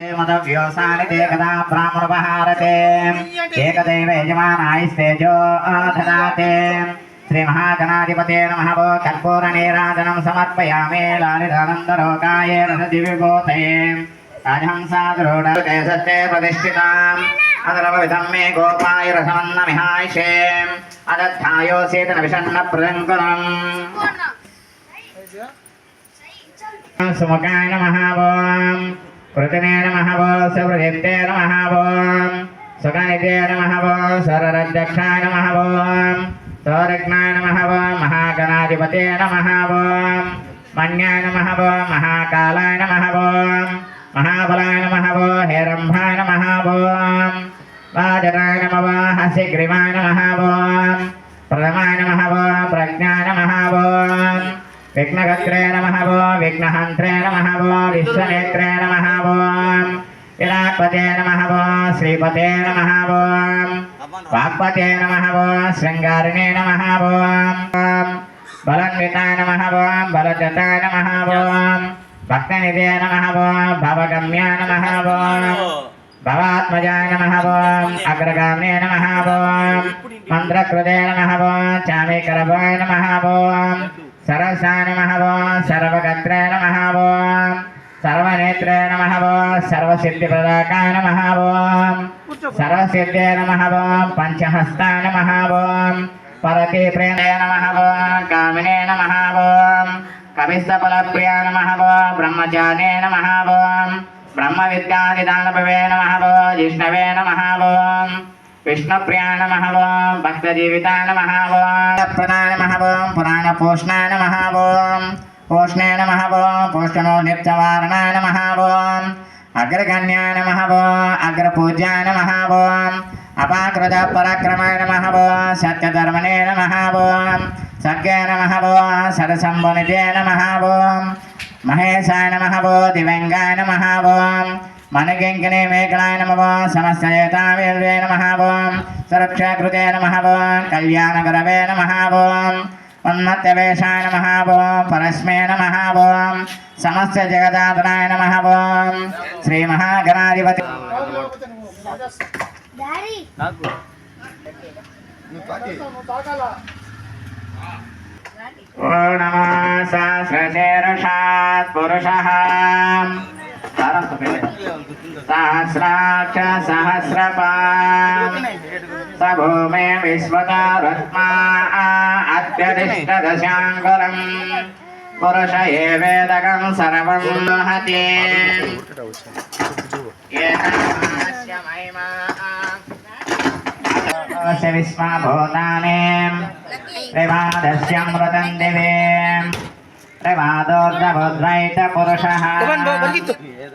మదవ్యోసాని దేకదా బ్రాహ్మణోపహారతే ఏకదైవ యజమానాయిస్తేజో దదాతే శ్రీ మహాగణాధిపతే నమ భో కర్పూర నీరాజనం సమర్పయామి లాలిదానందరోగాయ రసదివిభూతయే రాజహంసాదృఢే సత్తే ప్రతిష్ఠితాం అదరవిధం మే గోపాయ రసమన్న మిహాయిషే అదధ్యాయోసేతన విషన్న ప్రదంకులం సుముఖాయ సుఖనిధే నమః ఓం సరరధ్యక్షాయ నమః ఓం సౌరజ్ఞాయ మహాగణాధిపతే నమః మన్యాయ నమః ఓం మహాకాలాయ నమః మహాబలాయ నమః హేరంభాయ నమః వాజనాయ వాజరాయ నమః ఓం ప్రథమాయ నమః ప్రజ్ఞాయ నమః విఘ్నగత్రే నమః ఓం విఘ్నహంత్రే నమః ఓం విశ్వనేత్రే నమః ఓం విరాట్పతే నమః ఓం శ్రీపతే నమః ఓం వాగ్పతే నమః ఓం శృంగారిణే నమః ఓం బలన్వితాయ నమః ఓం బలజతాయ నమః ఓం భక్తనిధే నమః ఓం భవగమ్యాయ నమః ఓం భవాత్మజాయ నమః ఓం అగ్రగామినే నమః ఓం మంత్రకృతే నమః ఓం చామీకరవాయ నమః ఓం సరసాయ నమః ఓం సర్వగత్రే నమః ఓం సర్వనేత్రే నమః ఓం సర్వసిద్ధిప్రదాకాయ నమః ఓం సర్వసిద్ధే నమః ఓం పంచహస్తాయ నమః ఓం పరతి ప్రేమే నమః ఓం కామినే నమః ఓం కవిస్తఫలప్రియ నమః ఓం బ్రహ్మచార్యే నమః ఓం బ్రహ్మ విద్యాదిదానభవే నమః ఓం జిష్ణవే నమః ఓం విష్ణుప్రియాయ నమః ఓం భక్తజీవితాయ నమః ఓం ప్రదాయ నమః పురాణ పోషణాయ నమః ఓం పోషణే నమః ఓం పోషణో నిత్యవారణాయ నమః ఓం అగ్రగణ్యాయ నమః ఓం అపాకృత పరాక్రమాణ నమః సత్యధర్మణేన సత్యధర్మణే నమః ఓం సఖ్యే నమః ఓం సరసంబునిదే నమః ఓం మహేశాయ నమః ఓం దివ్యంగాయ నమః ఓం మనకింకిని మేకలాయ నమః ఓం సమస్తయేతావేర్వే నమః ఓం సురక్షాకృతే నమః ఓం కళ్యాణగురవే నమః ఓం ఉన్నత్యవేశాయ నమః ఓం పరస్మే నమః ఓం సమస్త జగదాతనాయ నమః ఓం శ్రీ మహాగణాధిపతి ఓ నమః సహస్రశీర్షాత్ పురుషः సహస్రాక్ష సహస్రపా స భూమే విశ్వకారుత్మా అత్యధిష్టదశాంగులం పురుష ఏ వేదకం సర్వం హతే విస్మా భూతానే ప్రమాదస్యమృతం దివే ప్రమాదోర్ధభుద్రైత పురుష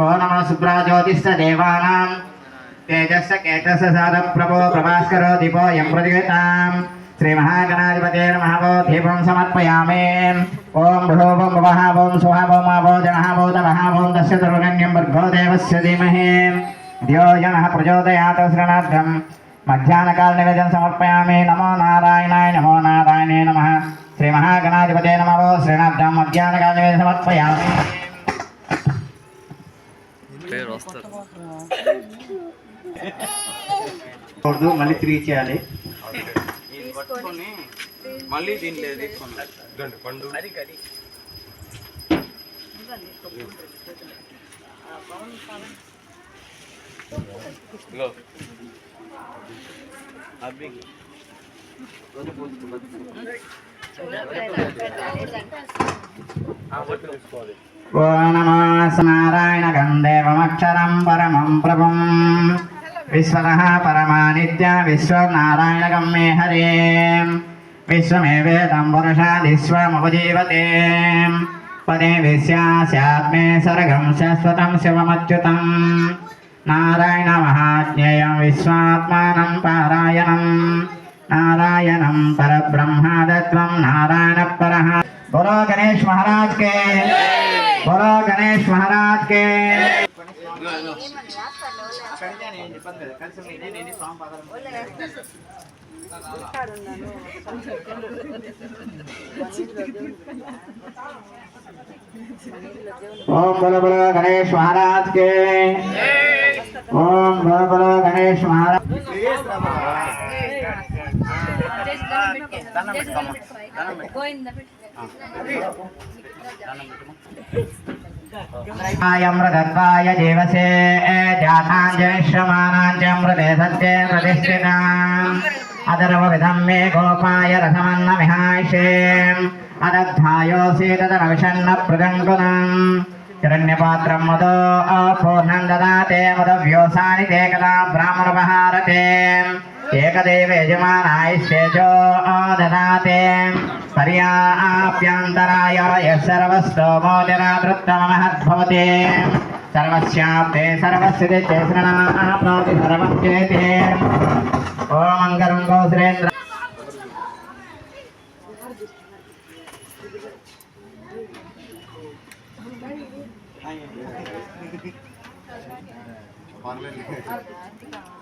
ఓ నమ శుభ్రాజ్యోతిష్ట దేవానాం. తేజస్స కేతస్స సాధ ప్రభో ప్రభాస్కరో దీపో యం ప్రతిగతాం. శ్రీమహాగణాధిపతే నమో దీపం సమర్పయామే. ఓం భూవం భవః ఓం సుహ భోమావో జనః భూతమః ఓం దస్య తరుణ్యం భర్గో దేవస్య ధీమహి. ధియో జనः ప్రచోదయాత శృణార్థం మధ్యాహ్నకాల నివేదం సమర్పయామి. నమో నారాయణాయ నమో నారాయణే నమః. శ్రీమహాగణాధిపతే నమో శ్రీనాథం మధ్యాహ్నకాల నివేదం సమర్పయామి. వస్తారు మళ్ళీ త్రీ చేయాలి. పట్టుకొని మళ్ళీ దీంట్లో. అబ్బి. ఓ నమో నారాయణ గంధేవమక్షరం పరమం ప్రభుం. విశ్వతః పరమానిత్య విశ్వనారాయణ గమ్మే హరే. విశ్వమేవేదం పురుషాదిశ్వముపజీవతే పదే విశ్యాస్యాత్మే సర్గం శాశ్వతం శివమచ్యుతం. నారాయణ మహాజ్ఞేయం విశ్వాత్మానం పారాయణం. नारायणम पर ब्रह्मादत्वम नारायण पर बोलो गणेश महाराज के। बोलो गणेश महाराज के। ओम बोलो बोलो गणेश महाराज के। ओम बोलो बोलो गणेश महाराज దండం పెట్టుకోమ్మా దండం పెట్టుకోమృతత్వాయ జీవసే జాతాంజలిశ్రమానాంజమృతే సత్యే ప్రతిష్ఠినా అదరవ విధం మే గోపాయ రసమన్న విహాషే అనద్ధాయోసి తదనవిషన్న ప్రజంగుణం హిరణ్యపాత్రం మదో పూర్ణం దదాతే మదవ్యోసాని తే కదా బ్రాహ్మణ భారతే ఏకదేవ యజమానాయ శ్రేజో దదాతే పర్యాప్యంతరాయ యర్వస్తోమో జనాదృత్తమహద్భవతే సర్వశ్యాప్తే సర్వస్థితి చేసినాప్నోతి సర్వచేతే ఓమంగళం గోసురేంద్ర Thank